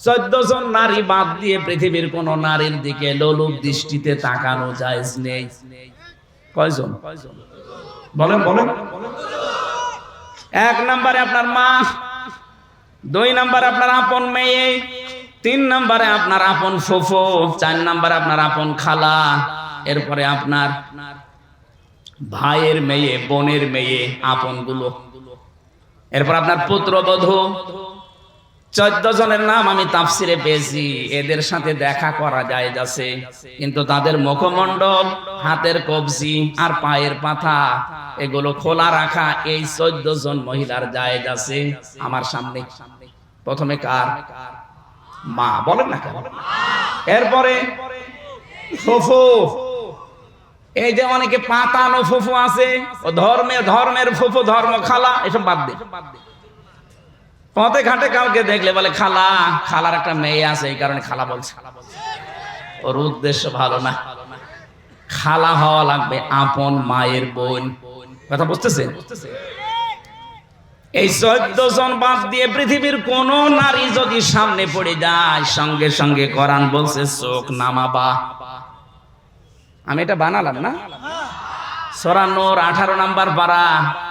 চোদ্দ জন নারী বাদ দিয়ে পৃথিবীর কোন নারীর দিকে লোলুপ দৃষ্টিতে তাকানো যায় নেই। কয়জন? বলেন বলেন। এক নম্বরে আপনার মা, দুই নম্বরে আপনার আপন মেয়ে, তিন নম্বরে আপনার আপন ফুফু, চার নম্বরে আপনার আপন খালা, এরপরে আপনার ভাইয়ের মেয়ে, বোনের মেয়ে আপনগুলো এরপর আপনার পুত্রবধূ চোদ্দ জনের নাম আমি তাফসিরে পেয়েছি। এদের সাথে দেখা করা যায় যাচ্ছে কিন্তু তাদের হাতের কবজি আর পায়ের এগুলো খোলা রাখা এই চোদ্দ জন মহিলার যায় যাচ্ছে আমার সামনে। প্রথমে কার? মা, বলেন না কেন? এরপরে ফুফু। এই যে অনেকে পাতানো ফুফু আছে ধর্মে, ধর্মের ফুফু ধর্ম খালা এসব বাদ দে। পথে ঘাটে কাউকে দেখলে বলে, খালা, খালার একটা মেয়ে আছে, এই কারণে খালা বলছে। ওর উদ্দেশ্য ভালো না। খালা হওয়া লাগবে আপন মায়ের বোন। কথা বুঝতেছে? এই চোদ্দ জন বাদ দিয়ে পৃথিবীর কোন নারী যদি সামনে পড়ে যায়, সঙ্গে সঙ্গে কোরআন বলছে, চোখ নামাবা। আমি এটা বানালাম না? সরানোর আঠারো নাম্বার পারা।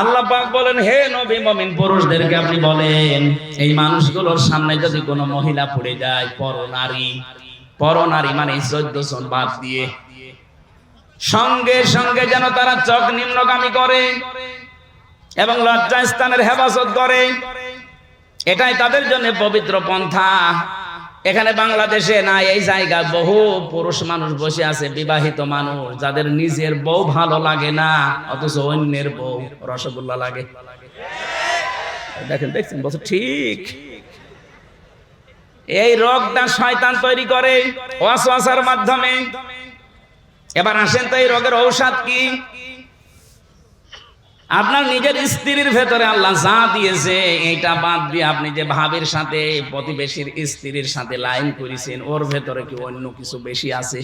আল্লাহ পাক বলেন, হে নবী মুমিন, পুরুষদেরকে আপনি বলেন, এই মানুষগুলোর সামনে যদি কোনো মহিলা পড়ে যায়, পরনারী পরনারী মানে চোদ্দ জন বাদ দিয়ে, সঙ্গে সঙ্গে যেন তারা চোখ নিম্নগামী করে এবং লজ্জা স্থানের হেফাজত করে, এটাই তাদের জন্য পবিত্র পন্থা। এখানে বাংলাদেশে না এই জায়গায় বহু পুরুষ মানুষ বসে আছে, বিবাহিত মানুষ, যাদের নিজের বউ ভালো লাগে না, অথচ অন্যের বউ রসগোল্লা লাগে। দেখেন, দেখছেন? বলছে, ঠিক। এই রোগটা শয়তান তৈরি করে ওয়াসওয়াসার মাধ্যমে। এবার আসেন তো এই রোগের ঔষধ কি? আপনার নিজের স্ত্রীর ভেতরে আল্লাহ যা দিয়েছে এইটা বাদ দিয়ে আপনি যে ভাবের সাথে, প্রতিবেশীর স্ত্রীর সাথে লাইন করেছেন, ওর ভেতরে কি অন্য কিছু বেশি আছে?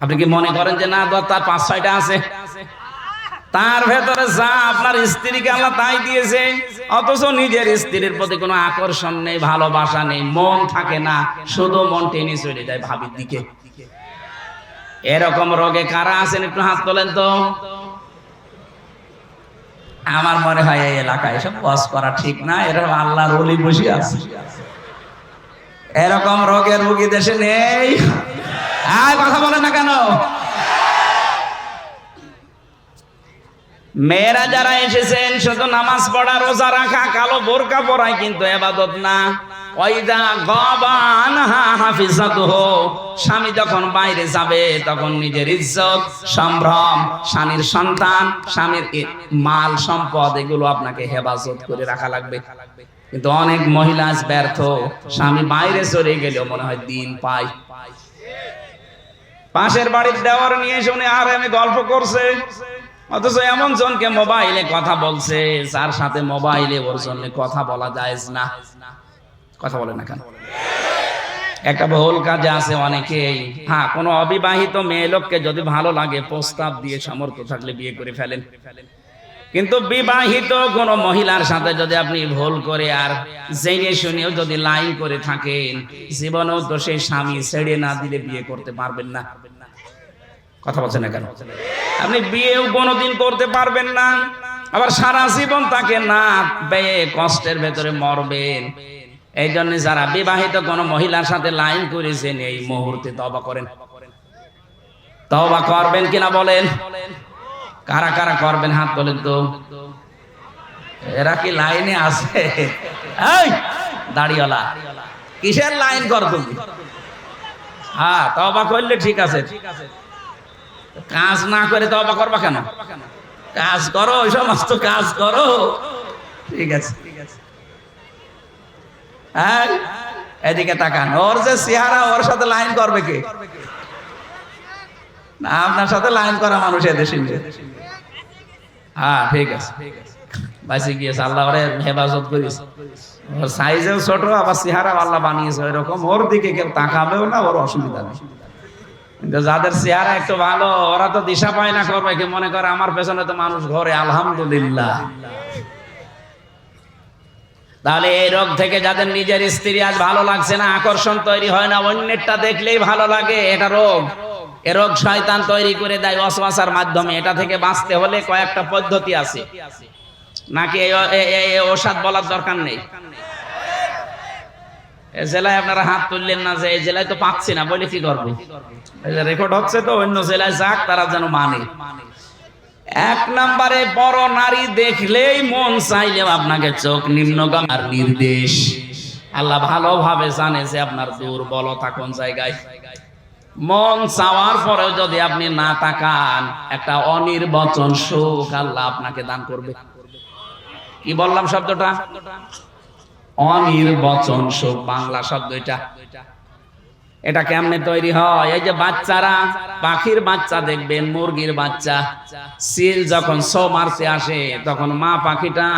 আপনি কি মনে করেন যে না তার পাঁচ ছয়টা আছে? তার ভেতরে যা আপনার স্ত্রীকে আল্লাহ তাই দিয়েছে, অথচ নিজের স্ত্রীর প্রতি কোনো আকর্ষণ নেই, ভালোবাসা নেই, মন থাকে না, শুধু মন টেনে চলে যায় ভাবির দিকে। এরকম রোগে কারা আছেন একটু হাত তোলেন তো? আমার মনে হয় এই এলাকায় এসব বস করা ঠিক না, এরকম আল্লাহর অলি বসে আছে। এরকম রোগের রুগী দেশে নেই। আর কথা বলে না কেন? মেয়েরা যারা এসেছেন, শুধু নামাজ পড়া, রোজা রাখা, কালো বোরকা পড়ায় কিন্তু এবাদত না। স্বামী যখন বাইরে যাবে, তখন নিজের ইজ্জত, সম্ভ্রম, স্বামীর সন্তান, স্বামীর মাল, সম্পদ, এগুলো আপনাকে হেফাজত করে রাখা লাগবে। কিন্তু অনেক মহিলা ব্যর্থ। স্বামী বাইরে চলে গেলেও মনে হয় দিন পায়। পাশের বাড়ির দেওয়ার নিয়ে শুনে আর আমি গল্প করছে। অথচ এমন জনকে মোবাইলে কথা বলছে, যার সাথে মোবাইলে ওর জন্য কথা বলা যায় না। কথা বলে না কেন? একটা ভুল কাজে আছে অনেকেই। হ্যাঁ কোনো অবিবাহিত মেয়ে লোককে যদি ভালো লাগে, প্রস্তাব দিয়ে সামর্থ্য থাকলে বিয়ে করে ফেলেন। কিন্তু বিবাহিত কোন মহিলার সাথে যদি আপনি ভুল করে আর জেনে শুনেও যদি লাইন করে থাকেন, জীবনেও তো সেই স্বামী ছেড়ে না দিলে বিয়ে করতে পারবেন না। কথা বলছেন না কেন? আপনি বিয়েও কোনোদিন করতে পারবেন না। আবার সারা জীবন তাকে না বেয়ে কষ্টের ভেতরে মরবেন। এই জন্য যারা বিবাহিত কোন মহিলার সাথে লাইন করেছেন, এই মুহূর্তে তবা করেন। তবা করবেন কিনা বলেন? কারা কারা করবেন? হাত তোলেন তো। এরা কি লাইনে আছে? এই, দাড়িওয়ালা। কিসের লাইন কর তুমি? হ্যাঁ তবা করলে ঠিক আছে। কাজ না করে তবা করবা কেন? কাজ করো সমস্ত কাজ করো। ঠিক আছে। এই, এদিকে তাকান। ওর যে চেহারা ওর সাথে লাইন করবে কে? না আপনার সাথে লাইন করা মানুষ এদেশে। হ্যাঁ ঠিক আছে। গিয়েছে আল্লাহ ওরে হেফাজত ওর সাইজেও ছোট আবার চেহারা আল্লাহ বানিয়েছে এরকম ওর দিকে কেউ তাকাবেও না ওর অসুবিধা নেই। কিন্তু যাদের চেহারা একটু ভালো ওরা তো দিশা পায় না করবে। কি মনে করে আমার পেছনে তো মানুষ ঘরে আলহামদুলিল্লাহ। তাহলে এই রোগ থেকে যাদের নিজের স্ত্রী আজ ভালো লাগছে না, আকর্ষণ তৈরি হয় না, অন্যেরটা দেখলেই ভালো লাগে, এটা রোগ। এ রোগ শয়তান তৈরি করে দেয় অসবাসার মাধ্যমে, এটা থেকে বাঁচতে হলে কয়েকটা পদ্ধতি আছে। নাকি ওষুধ বলার দরকার নেই? জেলায় আপনারা হাত তুললেন না যে এই জেলায় তো পাচ্ছি না, বলে কি করব? রেকর্ড হচ্ছে তো, অন্য জেলায় যাক, তারা যেন মানে। এক নম্বরে বড় নারী দেখলেই মন চাইলেও আপনাকে চোখ নিম্নগাম আর নির্দেশ। আল্লাহ ভালোভাবে জানে যে আপনার দুর্বলতা কোন জায়গায়। মন চাওয়ার পরেও যদি আপনি না তাকান, একটা অনির্বচন সুখ আল্লাহ আপনাকে দান করবে। কি বললাম শব্দটা? অনির্বচন সুখ, বাংলা শব্দ এটা। এটা কেমনে তৈরি হয়? এই যে বাচ্চারা, পাখির বাচ্চা দেখবেন, মুরগির বাচ্চা। সিল যখন শো মারতে আসে, তখন মা পাখিটা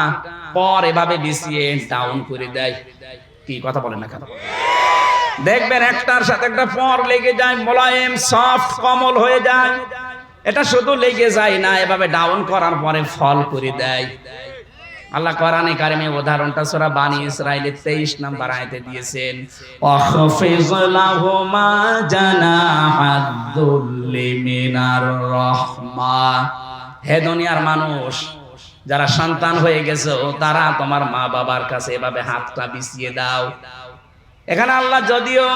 পর এভাবে বিছিয়ে ডাউন করে দেয়। কি কথা বলেন না কেন? দেখবেন একটার সাথে একটা পর লেগে যায়, মোলায়েম সফট কমল হয়ে যায়। এটা শুধু লেগে যায় না, এভাবে ডাউন করার পরে ফল করে দেয়। আল্লাহ কোরআনে কারিমে উদাহরণটা সূরা বানি ইসরাইলের 23 নাম্বার আয়াতে দিয়েছেন অখফিজ লাহুমা জানাহাদ্দুল্লি মিনার রাহমা। হে দুনিয়ার মানুষ, যারা সন্তান হয়ে গেছো, তারা তোমার মা বাবার কাছে এভাবে হাতটা বিছিয়ে দাও। এখানে আল্লাহ যদিও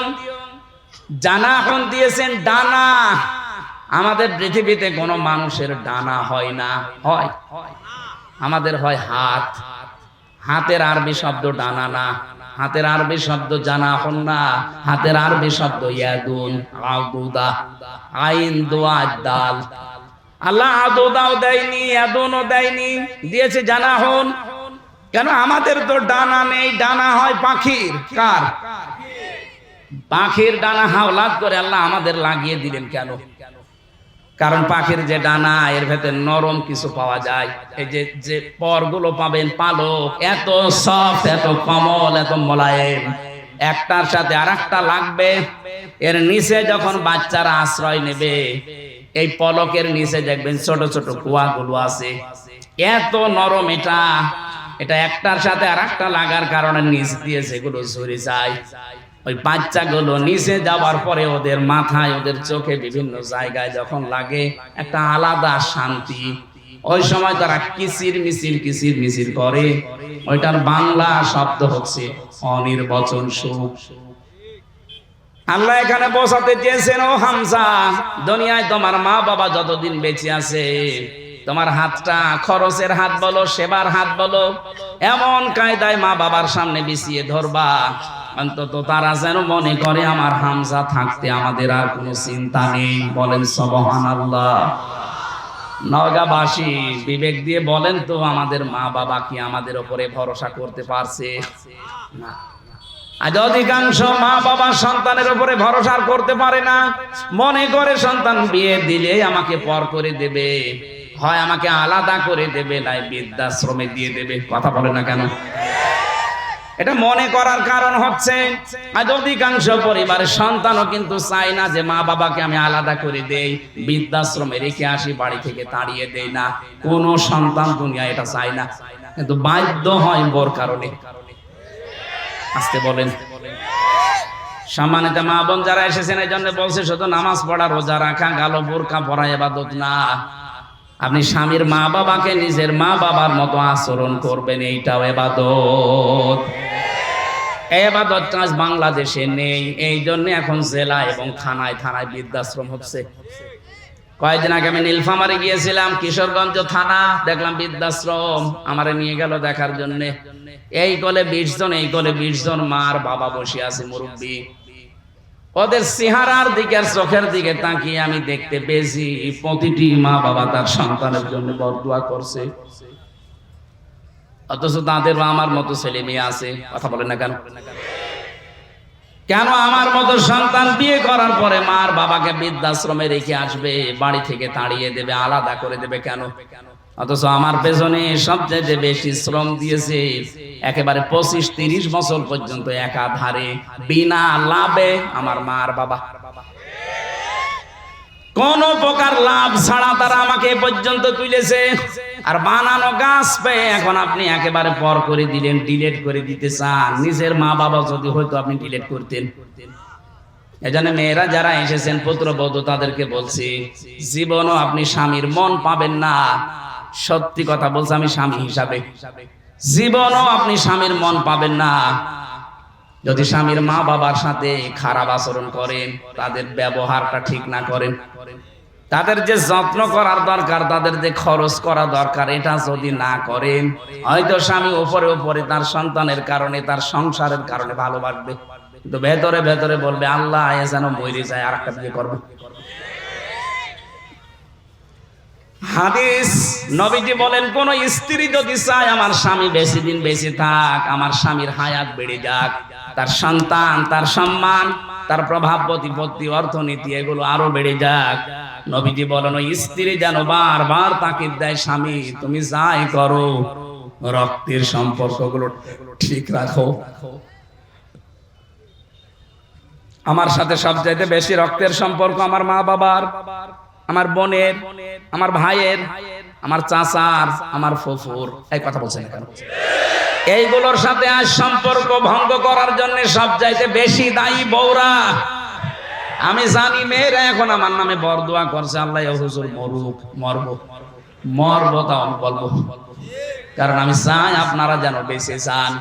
জানা এখন দিয়েছেন, ডানা। আমাদের পৃথিবীতে কোনো মানুষের ডানা হয় না, হয়। আমাদের হয় হাত। হাতের আরবি শব্দ ডানা না হাতের আরবি শব্দ জানা হন না হাতের আরবি শব্দ ইয়াদুন, আদুদা, আইন দোয়া দাল। আল্লাহ আদুদাও দেয়নি, ইয়াদুনও দেয়নি, দিয়েছে জানা হন কেন? আমাদের তো ডানা নেই, ডানা হয় পাখির। কার? পাখির ডানা হাওলাত করে আল্লাহ আমাদের লাগিয়ে দিলেন কেন? কারণ পাখির যে ডানা, এর ভেতর নরম কিছু পাওয়া যায়। এই যে যে পরগুলো পাবেন পালক, এত সফট এত কমল, এত মোলায়েম। একটার সাথে আর একটা লাগবে। এর নিচে যখন বাচ্চারা আশ্রয় নেবে, এই পলকের নিচে দেখবেন ছোট ছোট কুয়াগুলো আছে। এত নরম এটা। এটা একটার সাথে আর একটা লাগার কারণে নিচ দিয়ে সেগুলো ঝরে যায়। ওই বাচ্চাগুলো নিচে যাওয়ার পরে ওদের মাথায়, ওদের চোখে বিভিন্ন জায়গায় যখন লাগে, একটা আলাদা শান্তি। ওই সময় তারা কিসির মিছিল কিসির মিছিল করে। ওইটার বাংলা শব্দ হচ্ছে অনির্বচন সুখ। আল্লাহ এখানে বসাতে চেয়েছেন, ও হামসা দুনিয়ায় তোমার মা বাবা যতদিন বেঁচে আছে, তোমার হাতটা খরচের হাত বলো, সেবার হাত বলো, এমন কায়দায় মা বাবার সামনে বিছিয়ে ধরবা। অন্তত তারা যেন মনে করে আমার হামজা থাকতে আমাদের আর কোনো চিন্তা নেই। বলেন সবহান আল্লাহ নগাবাসী বিবেক দিয়ে বলেন তো, আমাদের মা বাবা কি আমাদের উপরে ভরসা করতে পারছে? না। আজ অধিকাংশ মা বাবা সন্তানের উপরে ভরসা করতে পারে না। মনে করে সন্তান বিয়ে দিলে আমাকে পর করে দেবে। হয় আমাকে আলাদা করে দেবে, নাই বৃদ্ধাশ্রমে দিয়ে দেবে। কথা বলে না কেন? এটা মনে করার কারণ হচ্ছে, আজ অধিকাংশ পরিবারের সন্তানও কিন্তু চায় না যে মা বাবাকে আমি আলাদা করে দেই, বৃদ্ধাশ্রমে রেখে আসি, বাড়ি থেকে তাড়িয়ে দেই না। কোনো সন্তান দুনিয়া এটা চায় না। কিন্তু বাধ্য হয় বোর কারণে। আসতে বলেন। সম্মানিত মা বোন যারা এসেছেন, এই জন্য বলছে, শুধু নামাজ পড়া, রোজা রাখা, গালো বোরকা পড়া এবাদত না। আপনি স্বামীর মা বাবাকে নিজের মা বাবার মতো আচরণ করবেন, এইটাও এবাদত। এবাদত কাজ বাংলাদেশে নেই, এই জন্য এখন জেলা এবং থানায় থানায় বৃদ্ধাশ্রম হচ্ছে। কয়েকদিন আগে আমি নীলফামারে গিয়েছিলাম, কিশোরগঞ্জ থানা, দেখলাম বৃদ্ধাশ্রম, আমারে নিয়ে গেল দেখার জন্য। এই কলে বিশ জন, এই কলে বিশ জন মার বাবা বসে আছে, মুরব্বী। ওদের চেহারার দিকে আর চোখের দিকে তাকিয়ে আমি দেখতে পেয়েছি প্রতিটি মা বাবা তার সন্তানের জন্য বরদুয়া করছে। অথচ তাদের আমার মতো ছেলে মেয়ে আছে, কথা বলে না কেন? কেন আমার মতো সন্তান বিয়ে করার পরে মার বাবাকে বৃদ্ধাশ্রমে রেখে আসবে, বাড়ি থেকে তাড়িয়ে দেবে, আলাদা করে দেবে কেন? অথচ আমার পেছনে সবচেয়ে বেশি শ্রম দিয়েছে একেবারে পঁচিশ তিরিশ বছর পর্যন্ত একাধারে, বিনা লাভে আমার মার বাবা। কোন প্রকার লাভ ছাড়া তারা আমাকে পর্যন্ত তুলেছে। আর বানানো গাছ পেয়ে এখন আপনি একেবারে পর করে দিলেন ডিলেট করে দিতে চান। নিজের মা বাবা যদি হয়তো আপনি ডিলেট করতেন। এজন্য মেয়েরা যারা এসেছেন, পুত্রবধূ, তাদেরকে বলছি, জীবনও আপনি স্বামীর মন পাবেন না। সত্যি কথা বলছি আমি স্বামী হিসাবে হিসাবে। জীবনও আপনি স্বামীর মন পাবেন না। যদি স্বামীর মা বাবার সাথে খারাপ আচরণ করেন, তাদের ব্যবহারটা ঠিক না করেন, তাদের যে যত্ন করার দরকার, তাদের যে খরচ করা দরকার, এটা যদি না করেন, হয়তো স্বামী উপরে উপরে তার সন্তানের কারণে, তার সংসারের কারণে ভালোবাসবে। কিন্তু ভেতরে ভেতরে বলবে, আল্লাহ, এ যেন মরে যায় আর একটা বিয়ে করবে। হাদিস নবীজি বলেন, কোন স্ত্রী যদি চায় আমার স্বামী বেশি দিন বেশি থাক, আমার স্বামীর হায়াত বেড়ে যাক, তার সন্তান, তার সম্মান, তার প্রভাব, প্রতিপত্তি, অর্থনীতি এগুলো আরও বেড়ে যাক। নবীজি বলেন, ওই স্ত্রী যেন বারবার তাকে দেয়, স্বামী, তুমি যাই করো, রক্তের সম্পর্কগুলো ঠিক রাখো। আমার সাথে সবচাইতে বেশি রক্তের সম্পর্ক আমার মা বাবার আমার বোনের, আমার ভাইয়ের, আমার চাচার, আমার ফুফুর, এই কথা বলছেন কেন? এইগুলোর সাথে আজ সম্পর্ক ভঙ্গ করার জন্য সব চাইতে বেশি দায়ী বৌরা আমি জানি মেয়েরা এখন আমার নামে বরদোয়া করছে, আল্লাহ মরুক, মরব। মরব তা বলব কারণ আমি চাই আপনারা যেন বেঁচে যান।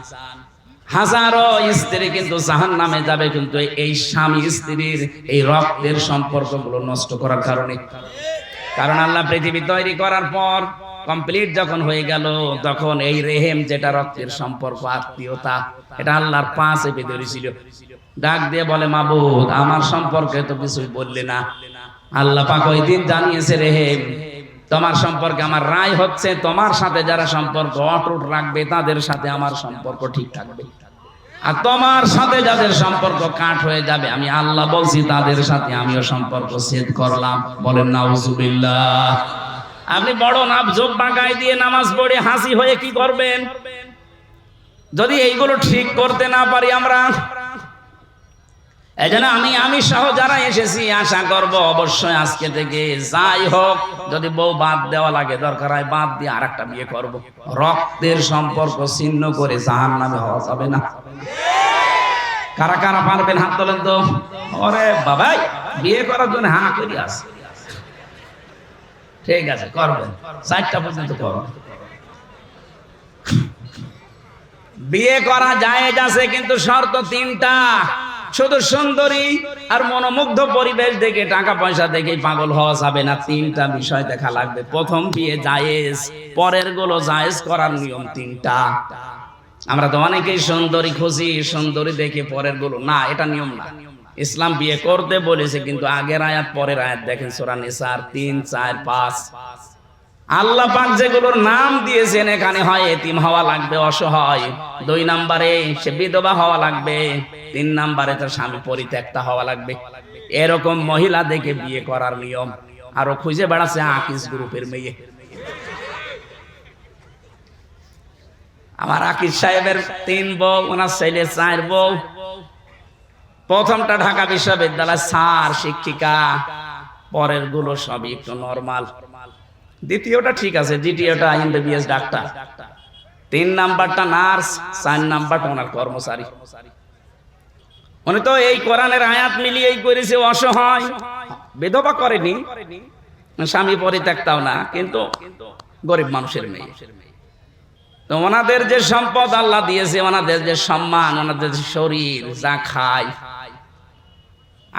হাজারো স্ত্রী কিন্তু জাহান নামে যাবে, কিন্তু এই স্বামী স্ত্রীর এই রক্তের সম্পর্কগুলো নষ্ট করার কারণে। কারণ আল্লাহ পৃথিবী তৈরি করার পর কমপ্লিট যখন হয়ে গেল, তখন এই রেহেম যেটা রক্তের সম্পর্ক, আত্মীয়তা, এটা আল্লাহর পাঁচ এপে ধরেছিল ডাক দিয়ে বলে, মাবুদ, আমার সম্পর্কে তো কিছুই বললে না। আল্লাহ পাক ওই দিন জানিয়েছে রেহেম তোমার সম্পর্কে আমার রায় হচ্ছে, তোমার সাথে যারা সম্পর্ক অটুট রাখবে, তাদের সাথে আমার সম্পর্ক ঠিক থাকবে। আর তোমার সাথে যাদের সম্পর্ক কাট হয়ে যাবে, আমি আল্লাহ বলছি, তাদের সাথে আমিও সম্পর্ক ছেদ করলাম। বলেন, নাউজুবিল্লাহ। আপনি বড় নাপ যোগ বাগায় দিয়ে নামাজ পড়ে হাসি হয়ে কি করবেন? যদি এইগুলো ঠিক করতে না পারি আমরা এই জন্য আমি আমি সহ যারা এসেছি, আশা করব অবশ্যই আজকে থেকে যাই হোক, যদি বউ বাদ দেওয়া লাগে, দরকার হয় বাদ দিয়ে আর একটা বিয়ে করব। রক্তের সম্পর্ক ছিন্ন করে জাহান নামে হওয়া যাবে না। কারা কারা পারবেন হাত তোলেন তো? ওরে বাবাই, বিয়ে করার জন্য হা করি আস ঠিক আছে করবেন চারটা পর্যন্ত করবেন বিয়ে করা যায় আছে, কিন্তু শর্ত তিনটা। শুধু সুন্দরী আর মনোমুগ্ধ পরিবেশ দেখে, টাকা পয়সা দেখে পাগল হওয়া যাবে না। তিনটা বিষয় দেখা লাগবে। প্রথম বিয়ে জায়েজ, পরেরগুলো জায়েজ করার নিয়ম তিনটা। আমরা তো অনেকেই সুন্দরী খুশি সুন্দরী দেখে পরেরগুলো। না, এটা নিয়ম না। ইসলাম বিয়ে করতে বলেছে, কিন্তু আগের আয়াত, পরের আয়াত দেখেন, সোরা নিসার তিন, চার, পাঁচ। আল্লাহ পাক যেগুলোর নাম দিয়েছেন এখানে হয় এতিম হওয়া লাগবে, অসহায়। দুই নাম্বারে সে বিধবা হওয়া লাগবে, তিন নাম্বারে তার স্বামী পরিত্যক্তা হওয়া লাগবে। এরকম মহিলা দেখে বিয়ে করার নিয়ম। আরও খুঁজে বেড়াচ্ছে আকিস গ্রুপের মেয়ে। আমার আকিস সাহেবের তিন বউ, ওনার ছেলে চার বউ। প্রথমটা ঢাকা বিশ্ববিদ্যালয় স্যার, শিক্ষিকা। পরেরগুলো সবই একটু নর্মাল দ্বিতীয়টা ঠিক আছে, দ্বিতীয়টা এমবিবিএস ডাক্তার। তিন নাম্বারটা নার্স, চার নাম্বারটা ওনার কর্মচারী। উনি তো এই কোরআনের আয়াত মিলিয়েই করেছে, অসহায়। বেধবা করেনি, স্বামী পরিত্যক্তাও না, কিন্তু গরিব মানুষের মেয়ে। তো ওনাদের যে সম্পদ আল্লাহ দিয়েছে, ওনাদের যে সম্মান, ওনাদের যে শরীর, যা খায়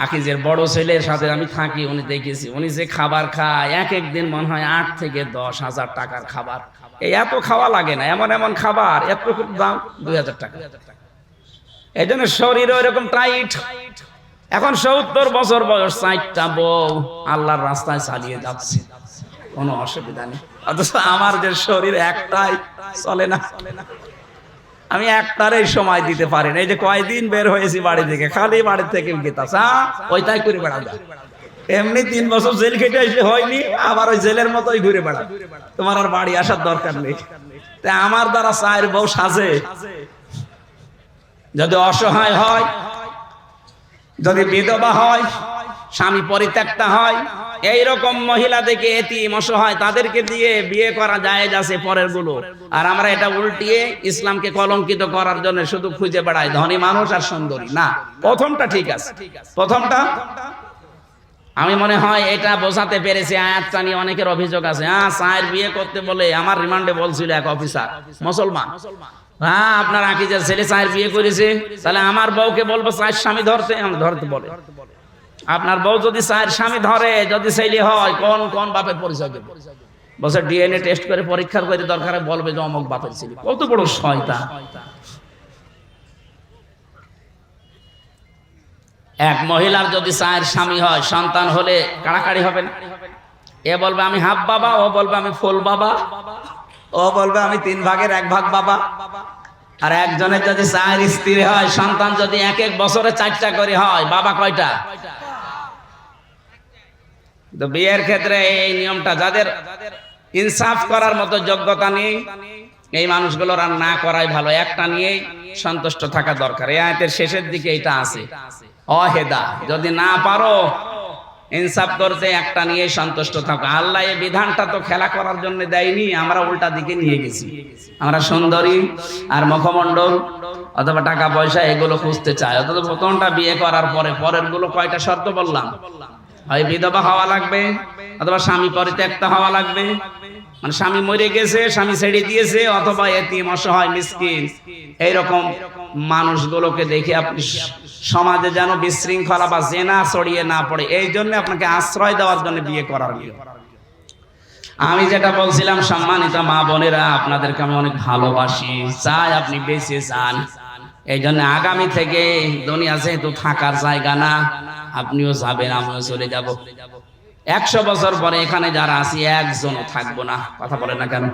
আকিজের বড় ছেলের সাথে আমি থাকি, উনি দেখেছি। উনি যে খাবার খায়, এক এক দিন মনে হয় আট থেকে দশ হাজার টাকার খাবার। এই এত খাওয়া লাগে না, এমন এমন খাবার এত খুব দাম দুই হাজার টাকা। এই জন্য শরীর ওইরকম টাইট এখন সত্তর বছর বয়স, চারটা বউ আল্লাহর রাস্তায় চালিয়ে যাচ্ছে। কোনো অসুবিধা নেই। অথচ আমার যে শরীর একটাই চলে না চলে না। আমি একটারই সময় দিতে পারি না। এই যে কয়দিন বের হয়েছি বাড়ি থেকে, খালি বাড়ি থেকে গেতাস ওইটাই করে বেড়া যায় এমনি তিন বছর জেল খেটে আসলে হয়নি, আবার ওই জেলের মতোই ঘুরে বেড়া তোমার আর বাড়ি আসার দরকার নেই। তা আমার দ্বারা চায়ের বউ সাজে। যদি অসহায় হয়, যদি বিধবা হয়, স্বামী পরিত্যক্তা হয় এই রকম মহিলা দেখে এতিম, অসহায়, তাদেরকে দিয়ে বিয়ে করা যায় আছে পরেরগুলো আর আমরা এটা উল্টিয়ে ইসলামকে কলঙ্কিত করার জন্য শুধু খুঁজে বেড়াই, ধনী মানুষ আর সুন্দরী। না, প্রথমটা ঠিক আছে। প্রথমটা, আমি মনে হয় এটা বোঝাতে পেরেছি, আয়াতটা নিয়ে অনেকের অভিযোগ আছে। হ্যাঁ সায়ের বিয়ে করতে বলে আমার রিমান্ডে বলছিল এক অফিসার, মুসলমান। হ্যাঁ আপনার আকিজের ছেলে চায়ের বিয়ে করেছে, তাহলে আমার বউকে বলব চায়ের স্বামী ধরতে। ধরতে বলে। আপনার বউ যদি চায়ের স্বামী ধরে, যদি ছেলে হয়, কোন কোন বাপের পরিচয় দেবে? বছর ডিএনএ টেস্ট করে পরীক্ষা করে দরকারে বলবে যে অমুক বাপের ছেলে। কত বড় শয়তা এক মহিলার যদি চায়ের স্বামী হয়, সন্তান হলে কাড়াকাড়ি হবে না? এ বলবে, আমি হাফ বাবা ও বলবে, আমি ফুল বাবা ও বলবে, আমি তিন ভাগের এক ভাগ বাবা আর একজনের যদি চায়ের স্ত্রী হয়, সন্তান যদি এক এক বছরে চারটা করে হয়, বাবা কয়টা? তো বিয়ের ক্ষেত্রে এই নিয়মটা যাদের ইনসাফ করার মতো যোগ্যতা নেই, এই মানুষগুলোর আর না করাই ভালো। একটা নিয়েই সন্তুষ্ট থাকা দরকার। এই আয়তের শেষের দিকে এটা আছে। অহেদা, যদি না পারো, ইনসাফ করতে একটা নিয়ে সন্তুষ্ট থাকো। আল্লাহ এই বিধানটা তো খেলা করার জন্য দেয়নি, আমরা উল্টা দিকে নিয়ে গেছি। আমরা সুন্দরী আর মুখমণ্ডল, অথবা টাকা পয়সা, এগুলো খুঁজতে চাই। অথবা প্রথমটা বিয়ে করার পরে পরেরগুলো কয়টা শর্ত বললাম? হয় বিধবা হওয়া লাগবে, অথবা স্বামী পরিত্যক্তা হওয়া লাগবে। মানে স্বামী মরে গেছে, স্বামী ছেড়ে দিয়েছে, অথবা এতিম, অসহায়, মিসকিন, এইরকম মানুষগুলোকে দেখে আপনি সমাজে যেন বিশৃঙ্খলা বা জেনা ছড়িয়ে না পড়ে, এই জন্য আপনাকে আশ্রয় দেওয়ার জন্য বিয়ে করার আমি যেটা বলছিলাম, সম্মানিত মা বোনেরা, আপনাদেরকে আমি অনেক ভালোবাসি, চাই আপনি বেঁচে চান এই জন্য আগামী থেকে দুনিয়া যেহেতু থাকার জায়গা না আপনিও যাবেন, আমিও চলে যাব। একশো বছর পরে এখানে যারা আছি, একজনও থাকব না। কথা বলেন না কেন?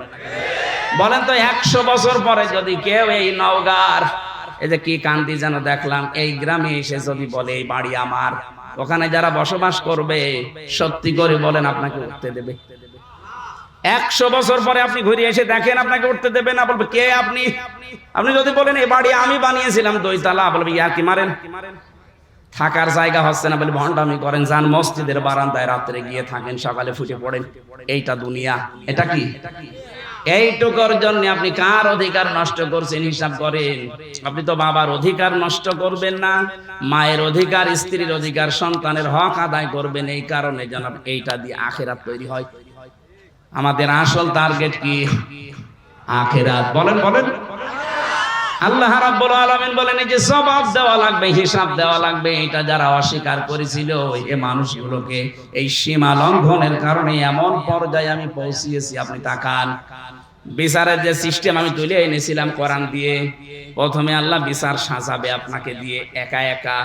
বলেন তো, একশো বছর পরে যদি কেউ এই নওগার, এই যে কি কান্তি যেন দেখলাম, এই গ্রামে এসে যদি বলে, এই বাড়ি আমার। ওখানে যারা বসবাস করবে, সত্যি করে বলেন, আপনাকে উঠতে দেবে। একশো বছর পরে আপনি ঘুরে এসে দেখেন, আপনাকে উঠতে দেবে না। বলবে, কে আপনি? আপনি যদি বলেন, এই বাড়ি আমি বানিয়েছিলাম দইতলা, বলবে, ইয়ার কি মারেন? থাকার জায়গা হচ্ছে না বলে ভণ্ডামি করেন। যান মসজিদের বারান্দায় রাত্রে গিয়ে থাকেন, সকালে ফুটে পড়েন। এইটা দুনিয়া। এটা কি? এইটুকুর জন্য আপনি কার অধিকার নষ্ট করছেন হিসাব করেন? আপনি তো বাবার অধিকার নষ্ট করবেন না, মায়ের অধিকার, স্ত্রীর অধিকার, সন্তানের হক আদায় করবেন। এই কারণে যেন এইটা দিয়ে আখেরাত তৈরি হয়। আমাদের আসল টার্গেট কি? আখেরাত। বলেন বলেন। আল্লাহ রাব্বুল আলামিন বলেন যে জবাব দেওয়া লাগবে, হিসাব দেওয়া লাগবে, এটা যারা অস্বীকার করেছিল এই মানুষগুলোকে এই সীমা লঙ্ঘনের কারণে এমন পর্যায়ে আমি পৌঁছিয়েছি, আপনি তাকান। বিচারের যে সিস্টেম আমি তুলে এনেছিলাম কোরআন দিয়ে, প্রথমে আল্লাহ বিচার সাজাবে আপনাকে দিয়ে, একা একা।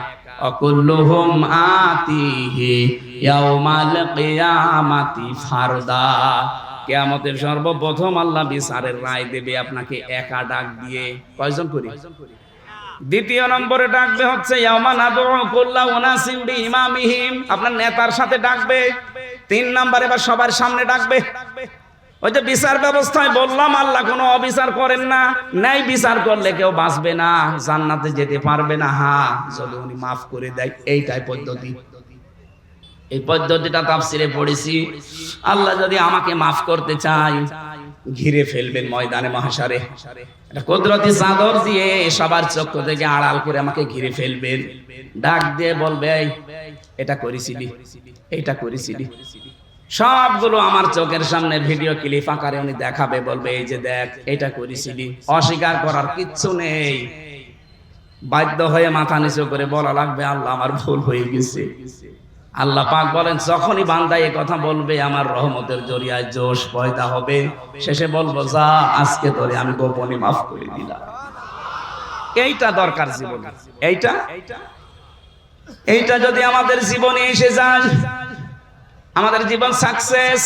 অকুল্লুহুম আতিহি ইয়াউমাল কিয়ামাতি ফারদা। কেয়ামতের সর্বপ্রথম আল্লাহ বিচারের রায় দেবে আপনাকে একা ডাক দিয়ে। কয়জন করি? দ্বিতীয় নম্বরে ডাকবে হচ্ছে ইয়ামান ইমামিহিম। আপনার নেতার সাথে ডাকবে। তিন নম্বরে এবার সবার সামনে ডাকবে। ওই যে বিচার ব্যবস্থায় বললাম, আল্লাহ কোনো অবিচার করেন না। ন্যায় বিচার করলে কেউ বাঁচবে না, জান্নাতে যেতে পারবে না। হা, যদি উনি মাফ করে দেয়, এইটাই পদ্ধতি। এই পদ্ধতিটা তাফসিরে পড়েছি। আল্লাহ যদি আমাকে মাফ করতে চাই ঘিরে ফেলবেন ময়দানে মহাসারে কুদরতি চাদর দিয়ে সবার চক্ষ থেকে আড়াল করে আমাকে ঘিরে ফেলবেন। ডাক দিয়ে বলবে "এই, এটা করেছিলি এটা করেছিলি। সবগুলো আমার চোখের সামনে ভিডিও ক্লিপ আকারে উনি দেখাবে বলবে এই যে দেখ এটা করেছিলি। অস্বীকার করার কিচ্ছু নেই। বাধ্য হয়ে মাথা নিচু করে বলা লাগবে আল্লাহ আমার ভুল হয়ে গেছে। আল্লাহ পাক বলেন, যখনই বান্দা এ কথা বলবে, আমার রহমতের জরিয়ায় জোশ পয়দা হবে। শেষে বলব, যা, আজকে তোরে আমি গোপনে মাফ করে দিলাম। এইটা দরকার জীবনে। এইটা? এইটা যদি আমাদের জীবনে এসে যায়, আমাদের জীবন সাকসেস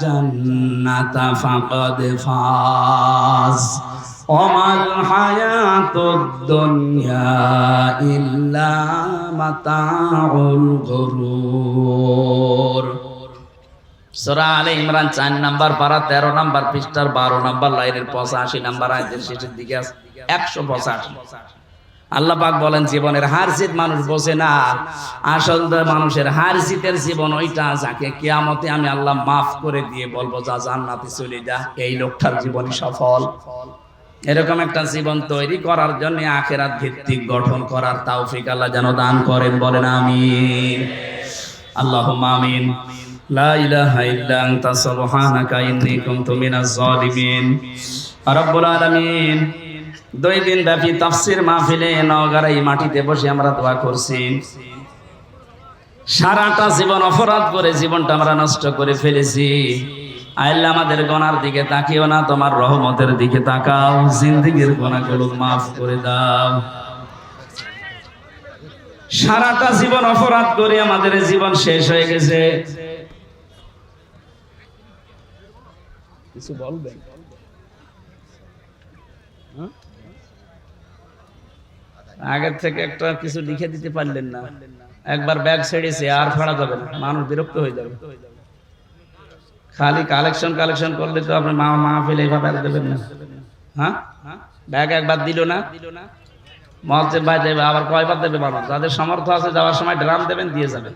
জান্নাতা ফাকাদ ফাজ। ওমাল হায়াতুদ দুনিয়া ইল্লা মাতাউল গুরুর সূরা আলে ইমরান 4 নাম্বার পারা 13 নাম্বার পৃষ্ঠার 12 নাম্বার লাইনের 85 নাম্বার আয়াতের শেষের দিকে আছে 185 আল্লাহ পাক বলেন, জীবনের হার জিত মানুষ বোঝে না। আসল মানুষের হার জিতের জীবন ওইটা যাকে কিয়ামতে আমি আল্লাহ মাফ করে দিয়ে বলব, যা জান্নাতে চলে যা, এই লোকটার জীবনই সফল। এরকম একটা জীবন তৈরি করার জন্য আখেরাত ভিত্তিক গঠন করার তৌফিক আল্লাহ যেন দান করেন, বলেন আমিন। আল্লাহুম্মা আমিন। দুই দিন ব্যাপী তাফসির মাহফিলে এই মাটিতে বসে আমরা দোয়া করছি। সারাটা জীবন অপরাধ করে জীবনটা আমরা নষ্ট করে ফেলেছি। আল্লাহ আমাদের গনার দিকে তাকিও না, তোমার রহমতের দিকে তাকাও, জিন্দিগির গোনাগুলো মাফ করে দাও। সারাটা জীবন অপরাধ করে আমাদের জীবন শেষ হয়ে গেছে। কিছু বলবেন হ্যাঁ? আগের থেকে একটা কিছু লিখে দিতে পারলেন না। একবার ব্যাগ ছেড়েছে, আর ফাড়া যাবে না, মানুষ বিরক্ত হয়ে যাবে। খালি কালেকশন কালেকশন করলে তো আপনি মা মা ফেলে এইভাবে দেবেন না। হ্যাঁ? ব্যাগ একবার দিল না? মঞ্চের ভাই দেবে, আবার কয়বার দেবে মানুষ? যাদের সামর্থ্য আছে যাওয়ার সময় ড্রাম দেবেন, দিয়ে যাবে